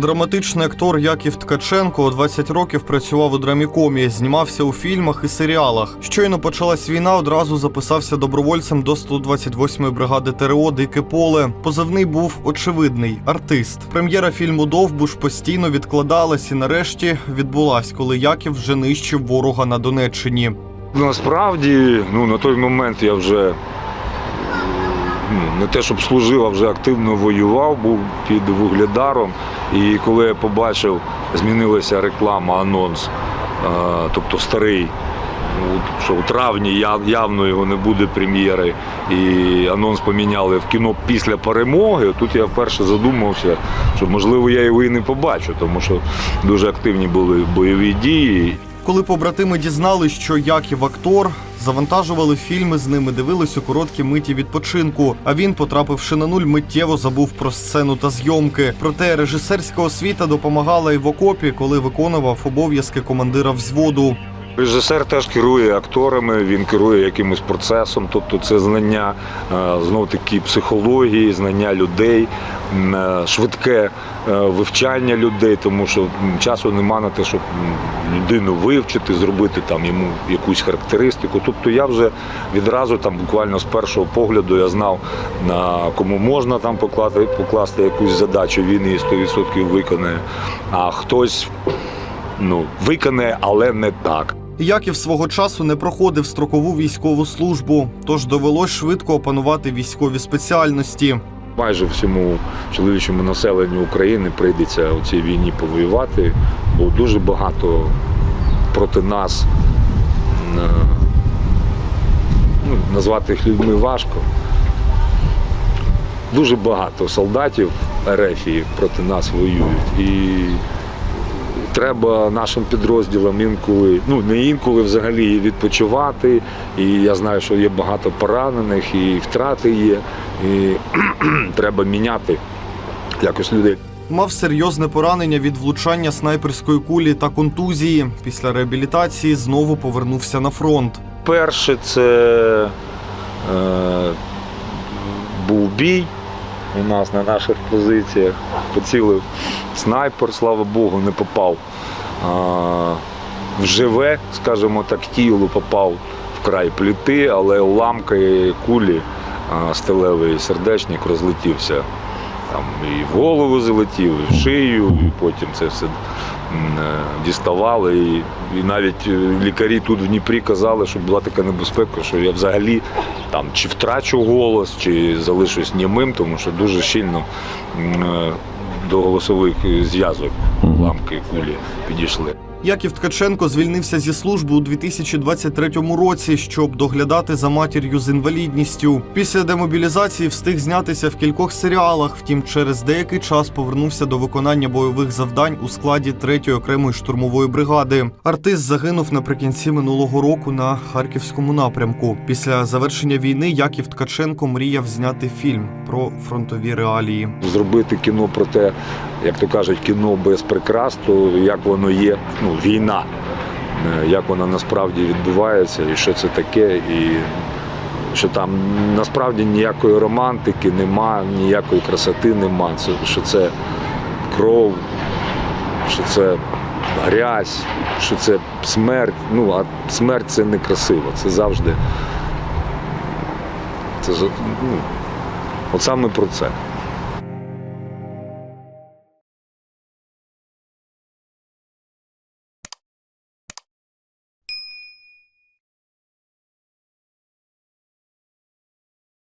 Драматичний актор Яків Ткаченко у 20 років працював у драмікомі, знімався у фільмах і серіалах. Щойно почалась війна, одразу записався добровольцем до 128-ї бригади ТРО Дике поле. Позивний був очевидний артист. Прем'єра фільму Довбуш постійно відкладалась і нарешті відбулась, коли Яків вже нищив ворога на Донеччині. Насправді, ну на той момент я вже не те, щоб служив, а вже активно воював, був під вугледаром. І коли я побачив, змінилася реклама, анонс, тобто старий. ну, Що у травні явно його не буде прем'єри, і анонс поміняли в кіно після перемоги. Тут я вперше задумався, що можливо я його і не побачу, тому що дуже активні були бойові дії. Коли побратими дізнались, що Яків актор, завантажували фільми з ними, дивились у короткі миті відпочинку. А він, потрапивши на нуль, миттєво забув про сцену та зйомки. Проте режисерська освіта допомагала і в окопі, коли виконував обов'язки командира взводу. Режисер теж керує акторами, він керує якимось процесом, тобто це знання знов таки психології, знання людей, е, швидке е, вивчання людей, тому що часу нема на те, щоб людину вивчити, зробити там йому якусь характеристику. Тобто я вже відразу там буквально з першого погляду я знав, на кому можна там покласти, покласти якусь задачу, він її 100% виконає, а хтось ну, виконає, але не так. Яків свого часу не проходив строкову військову службу, тож довелось швидко опанувати військові спеціальності. майже всьому чоловічому населенню України прийдеться у цій війні повоювати, бо дуже багато проти нас е, ну, назвати їх людьми важко. Дуже багато солдатів РФ проти нас воюють. І треба нашим підрозділам інколи, ну не інколи взагалі відпочивати. І я знаю, що є багато поранених, і втрати є. І треба міняти якось людей. Мав серйозне поранення від влучання снайперської кулі та контузії. Після реабілітації знову повернувся на фронт. Перше це е, був бій у нас на наших позиціях. Поцілив снайпер, слава Богу, не попав а, в живе, скажімо так, тіло попав в край пліти, але уламки кулі а, стелевий сердечник розлетівся. Там і в голову залетів, і в шию, і потім це все діставали. І, і навіть е, лікарі тут в Дніпрі казали, що була така небезпека, що я взагалі там чи втрачу голос, чи залишусь німим, тому що дуже щільно е, до голосових зв'язок ламки кулі підійшли. Яків Ткаченко звільнився зі служби у 2023 році, щоб доглядати за матір'ю з інвалідністю. Після демобілізації встиг знятися в кількох серіалах. Втім, через деякий час повернувся до виконання бойових завдань у складі 3-ї окремої штурмової бригади. Артист загинув наприкінці минулого року на харківському напрямку. Після завершення війни Яків Ткаченко мріяв зняти фільм про фронтові реалії. Зробити кіно про те, як то кажуть, кіно без прикрас, то як воно є, ну, війна, е, як вона насправді відбувається, і що це таке, і що там насправді ніякої романтики нема, ніякої красоти нема. Що це кров, що це грязь, що це смерть. Ну, а смерть це не красиво, це завжди. Це ну, от саме про це.